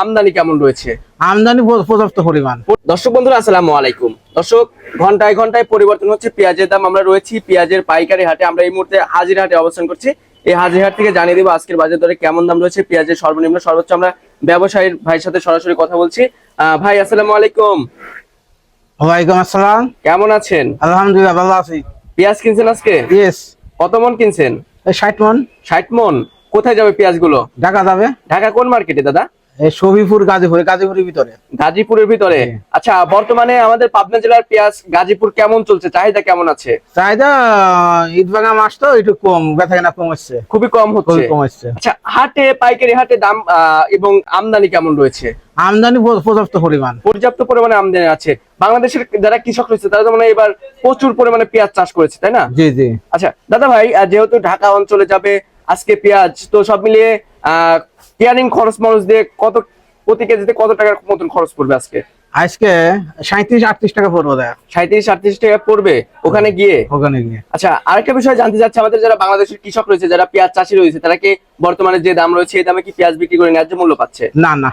আমদানি কেমন রয়েছে? আমদানি পর্যাপ্ত পরিমাণ। দর্শক বন্ধুরা আসসালামু আলাইকুম। দর্শক ঘন্টায় ঘন্টায় পরিবর্তন হচ্ছে পেঁয়াজের দাম আমরা রয়েছি পেঁয়াজের পাইকারি হাটে আমরা এই মুহূর্তে হাজির হাটে অবস্থান করছি। এই হাজির হাট থেকে জানিয়ে দেবো আজকের বাজার দরে কেমন দাম রয়েছে পেঁয়াজের সর্বনিম্ন সর্বোচ্চ আমরা ব্যবসায়ীর ভাইয়ের সাথে সরাসরি কথা বলছি। ভাই আসসালামু আলাইকুম। ওয়ালাইকুম আসসালাম। কেমন আছেন? আলহামদুলিল্লাহ ভালো আছি। পেঁয়াজ কিনছেন আজকে? ইয়েস কত মন কিনছেন? ষাট মন। ষাট মন। কোথায় যাবে পেঁয়াজগুলো? ঢাকা যাবে। ঢাকা কোন মার্কেটে দাদা? গাজীপুরে গাজীপুরের ভিতরে। গাজীপুরের ভিতরে? আচ্ছা বর্তমানে আমাদের পাবনা জেলার পেঁয়াজ গাজীপুর কেমন চলছে? চাহিদা কেমন আছে? চাহিদা মাস তো একটু কম ব্যথা কেনা কম খুবই কম হচ্ছে। আচ্ছা হাটে পাইকারি হাটে দাম এবং আমদানি কেমন রয়েছে? আমদানি পর্যাপ্ত পরিমাণ। পর্যাপ্ত পরিমাণে আমদানি আছে। বাংলাদেশের যারা কৃষক রয়েছে তারা তো মানে এবার প্রচুর পরিমাণে পেঁয়াজ চাষ করেছে তাই না? জি জি। আচ্ছা দাদা ভাই যেহেতু ঢাকা অঞ্চলে যাবে আজকে পেঁয়াজ তো সব মিলিয়ে কেয়ারিং খরচ মরচ দিয়ে কত প্রতি কেজিতে কত টাকার মতন খরচ পড়বে আজকে? আজকে সাঁত্রিশ আটত্রিশ টাকা পড়ব দেখ সাঁত্রিশ আটত্রিশ টাকা পড়বে ওখানে গিয়ে? ওখানে গিয়ে। আচ্ছা আরেকটা বিষয় জানতে চাচ্ছি আমাদের যারা বাংলাদেশের কৃষক রয়েছে যারা পেঁয়াজ চাষি রয়েছে তারা কি বর্তমানে যে দাম রয়েছে এই দামে কি পেঁয়াজ বিক্রি করে ন্যায্য মূল্য পাচ্ছে? না না।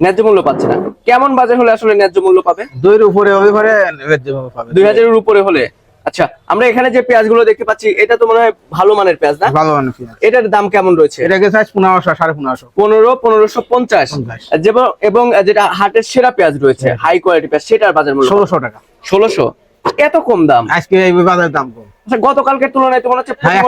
ন্যায্য মূল্য পাচ্ছে না। কেমন বাজার হলে আসলে ন্যায্য মূল্য পাবে? দুইয়ের উপরে ঘরে ন্যায্য পাবে। দুই হাজারের উপরে হলে। আচ্ছা আমরা এখানে যে পেঁয়াজগুলো দেখতে পাচ্ছি এটা তো মনে হয় ভালো মানের পেঁয়াজ না? ভালো মানে পেঁয়াজ। এটার দাম কেমন রয়েছে? এটা গেছে আজ পনেরোশো সাড়ে পনেরোশো। পনেরো পনেরোশো পঞ্চাশ। এবং যেটা হাটের সেরা পেঁয়াজ রয়েছে হাই কোয়ালিটি পেঁয়াজ সেটার বাজার মূল্য ষোলোশো টাকা। ষোলোশো? এত কম দাম? আজকে এই বাজারের দাম কম। আচ্ছা গতকালকের তুলনায় তো মনে হচ্ছে হ্যাঁ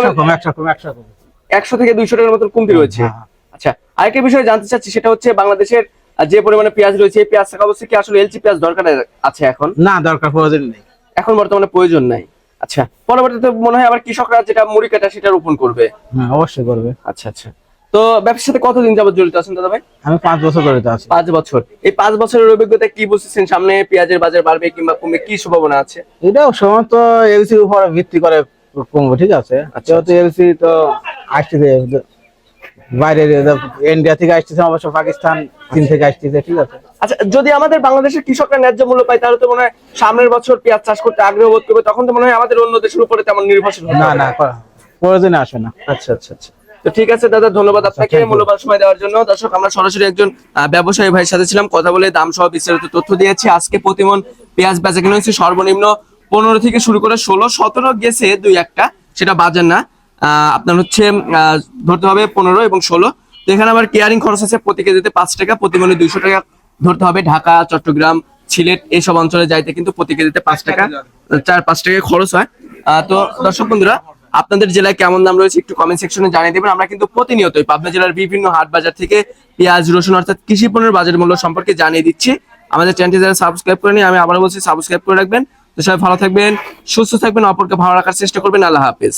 একশো থেকে দুইশো টাকার মতন কমতি রয়েছে। হ্যাঁ। আচ্ছা আরেকটা বিষয় জানতে চাচ্ছি সেটা হচ্ছে বাংলাদেশের যে পরিমাণে পেঁয়াজ রয়েছে এই পেঁয়াজ থাকা অবশ্যই কি আসলে এলচি পেঁয়াজ দরকার আছে এখন? না দরকার প্রয়োজন নেই। এখন বর্তমানে প্রয়োজন নাই। আচ্ছা পরবর্তীতে মনে হয় আবার কৃষকরা যেটা মুড়ি কাটা সেটা রোপণ করবে। হ্যাঁ অবশ্যই করবে। আচ্ছা আচ্ছা। তো ব্যবসার সাথে কতদিন যাবত জড়িত আছেন দাদা ভাই? আমি পাঁচ বছর ধরে তো আছি। পাঁচ বছর। এই পাঁচ বছরের অভিজ্ঞতা কি বুঝতেছেন? সামনে পেঁয়াজের বাজার বাড়বে কিংবা কমবে কি সম্ভাবনা আছে? এটাও সমস্ত এলসির উপর ভিত্তি করে কমবে ঠিক আছে? আচ্ছা, যেহেতু এলসি তো আসতেছে বাইরে ইন্ডিয়া থেকে আসতেছে অবশ্য পাকিস্তান চীন থেকে আসতেছে ঠিক আছে? আচ্ছা যদি আমাদের বাংলাদেশের কৃষকরা ন্যায্য মূল্য পায় তাহলে তো মনে হয় সামনের বছর পেঁয়াজ চাষ করতে আগ্রহ বোধ করবে তখন তো মনে হয় আমাদের অন্য দেশের উপরে তেমন নির্ভরশীল না। না প্রয়োজনে আসে না। আচ্ছা আচ্ছা আচ্ছা। তো ঠিক আছে দাদা ধন্যবাদ আপনাকে মূল্যবান সময় দেওয়ার জন্য। দর্শক আমরা সরাসরি একজন ব্যবসায়ী ভাইয়ের সাথে ছিলাম কথা বলে দাম সহ বিস্তারিত তথ্য দিয়েছি। আজকে প্রতিমন পেঁয়াজ বেচা কিনে হচ্ছে সর্বনিম্ন পনেরো থেকে শুরু করে ষোলো সতেরো গেছে দুই একটা সেটা বাজার না। আহ, আপনার হচ্ছে আহ, ধরতে হবে পনেরো এবং ষোলো। তো এখানে আবার কেয়ারিং খরচ আছে প্রতি কেজিতে পাঁচ টাকা প্রতি মনে দুইশো টাকা ধরতে হবে ঢাকা, চট্টগ্রাম, সিলেট এইসব অঞ্চলে যাইতে কিন্তু প্রতি কেজিতে পাঁচ টাকা, চার, পাঁচ টাকা খরচ হয়। তো দর্শক বন্ধুরা, আপনাদের জেলায় কেমন দাম রয়েছে একটু কমেন্ট সেকশনে জানিয়ে দেবেন। আমরা কিন্তু প্রতিনিয়তই পাবনা জেলার বিভিন্ন হাট বাজার থেকে পেঁয়াজ, রসুন অর্থাৎ কৃষি পণ্যের বাজার মূল্য সম্পর্কে জানিয়ে দিচ্ছি। আমাদের চ্যানেলটি যারা সাবস্ক্রাইব করে আমি আবার বলছি সাবস্ক্রাইব করে রাখবেন। তো সবাই ভালো থাকবেন, সুস্থ থাকবেন, অপরকে ভালো রাখার চেষ্টা করবেন। আল্লাহ হাফেজ।